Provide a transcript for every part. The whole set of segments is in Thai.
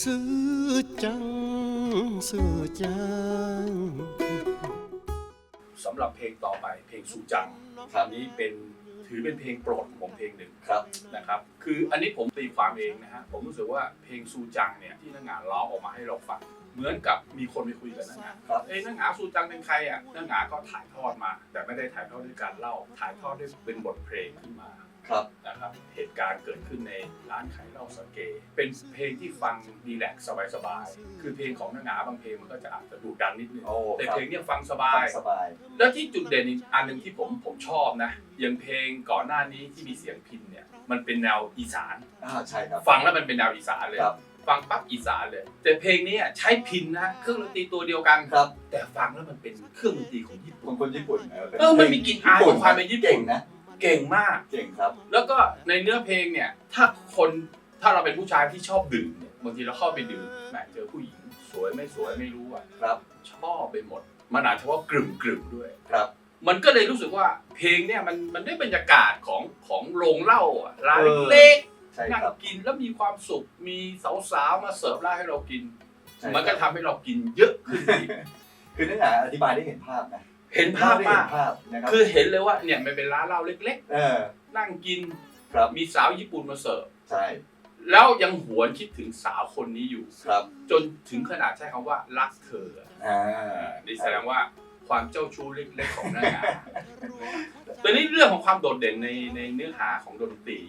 ซื้อจังซื้อจังสำหรับเพลงต่อไปเพลงสูจังครับอันนี้เป็นถือเป็นเพลงโปรดของผมเพลงหนึ่งครับนะครับ คืออันนี้ผมตีความเองนะฮะผมรู้สึกว่าเพลงซูจังเนี่ยที่นักงานร้องออกมาให้เราฟังเหมือนกับมีคนไปคุยกับนักงานครับเอ้ยนักงานซูจังเป็นใครอะนักงานก็ถ่ายทอดมา แต่ไม่ได้ถ่ายทอดด้วยการเล่า ถ่ายทอดด้วยเป็นบทเพลงขึ้นมา ครับนะครับเหตุการณ์เกิดขึ้นในร้านขายเหล้าสเก เป็นเพลงที่ฟังดีแลกซ์สบายๆคือเพลงของนักงานบางเพลงมันก็จะอาจจะดุดันนิดนึงโอ้แต่ครับเพลงเนี้ยฟังสบาย สบาย แล้วที่จุดเด่นอีกอันหนึ่งที่ผมผมชอบนะอย่างเพลงก่อนหน้านี้ที่มีเสียงพินเนี่ยมันเป็นแนวอีสาน อ่าใช่ครับ ฟังแล้วมันเป็นแนวอีสานเลย ครับ ฟังปั๊บอีสานเลย แต่เพลงนี้อะใช้พินนะเครื่องดนตรีตัวเดียวกัน ครับแต่ฟังแล้วมันเป็นเครื่องดนตรีของญี่ขปุ่นองคนญี่ปุ่นนะป็เออมันมีกลิ่นอายของความเป็นญี่ปุ่น เก่งนะ เก่งมาก เก่งครับ แล้วก็ในเนื้อเพลงเนี่ย ถ้าคนถ้าเราเป็นผู้ชายที่ชอบดื่มเนี่ยบางทีเราเข้าไปดื่มแหมเจอผู้หญิง สวยไม่สวยไม่รู้อะครับ ชอบไปหมด มันอาจจะว่ากลุ่มกลุ่มๆด้วยครับ มันก็เลยรู้สึกว่าเพลงเนี่ยมันมันได้บรรยากาศของของโรงเหล้าอะร้านเออเล็กใช่ๆนั่งครับกินแล้วมีความสุขมีสาวๆมาเสิร์ฟเหล้าให้เรากินใช่มันก็ครับทำให้เรากินเยอะขึ้นอีกคือเนื้อหาอธิบายได้เห็นภาพนะ เห็นภาพได้มาเห็กนภาพนะครับคือเห็นเลยว่าเนี่ยมันเป็นร้านเหล้าเล็กเออๆ นั่งกินครับมีสาวญี่ปุ่นมาเสิร์ฟใช่แล้วยังหวนคิดถึงสาวคนนี้อยู่ ครับจนถึงขนาดใช้คำว่ารักเธออะอ่านี่แสดงว่าความเจ้าชู้เล็กๆของหน้างานแต่นี่เรื่องของความโดดเด่นในในเนื้อหาของดนตรี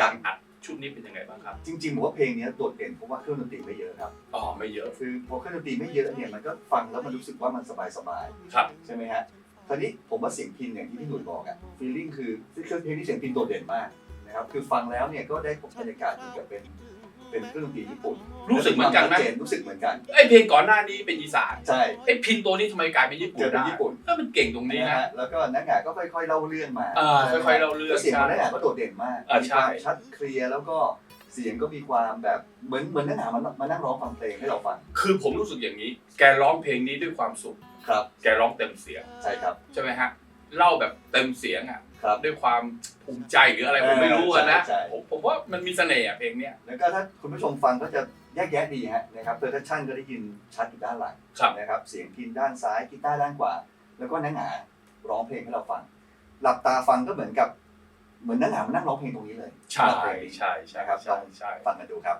การอัด ชุดนี้เป็นยังไงบ้างครับ จริงๆผมว่าเพลงนี้โดดเด่นเพราะว่าเครื่องดนตรีไม่เยอะครับอ๋อไม่เยอะคือพอเครื่องดนตรีไม่เยอะเนี่ยมันก็ฟังแล้วมันรู้สึกว่ามันสบายครับๆใช่ไหมฮะตอนนี้ผมว่าเสียงพินอย่างที่พี่หนุ่ยบอกอะฟีลลิ่งคือเครื่องเพลงที่เสียงพินโดดเด่นมากนะครับคือฟังแล้วเนี่ยก็ได้บรรยากาศเหมือนกับเป็น เป็นเครื่องดนตรีญี่ปุ่นรู้สึกเหมือนกันไหมและความชัดเจรู้สึกเหมือนกันไอเพลงก่อนหน้านี้เป็นอีสานใช่ไอพินตัวนี้ทำไมกลายเป็นญี่ปุ่นเกิดเป็นได้ญี่ปุ่นเออมันเก่งตรงนี้นะนะฮะแล้วก็นักงานก็ค่อยๆเล่าเรื่องมาอ่าค่อยๆเล่าเรื่องแล้วเสียงของใช่นักงานก็โดดเด่นมากอ่ามีใช่ความชัดเคลียร์แล้วก็เสียงก็มีความแบบเหมือนเหมือนนักงานมามานั่งร้องฟังเพลงให้เราฟัง คือผมรู้สึกอย่างนี้ แกร้องเพลงนี้ด้วยความสุข ครับ แกร้องเต็มเสียง ใช่ครับ ใช่ไหมฮะ เล่าแบบเต็มเสียงอะ ครับด้วยความภูมิใจหรืออะไรผมไม่รู้อะนะใช่ใช่ ผมผมว่ามันมีเสน่ห์อะเพลงเนี้ย แล้วก็ถ้าคุณผู้ชมฟังก็จะแยกแยะดีฮะนะครับเพอร์คัชชั่นก็ได้ยินชัดอยู่ด้านหลังครับ นะครับเสียงพินด้านซ้ายกีตาร์ด้านขวา แล้วก็นักหนาร้องเพลงให้เราฟัง หลับตาฟังก็เหมือนกับเหมือนนักหนามานั่งร้องเพลงตรงนี้เลยใช่สำหรับเพลงนี้ใช่ใช่นะครับใช่ใช่ฟังกันดูครับ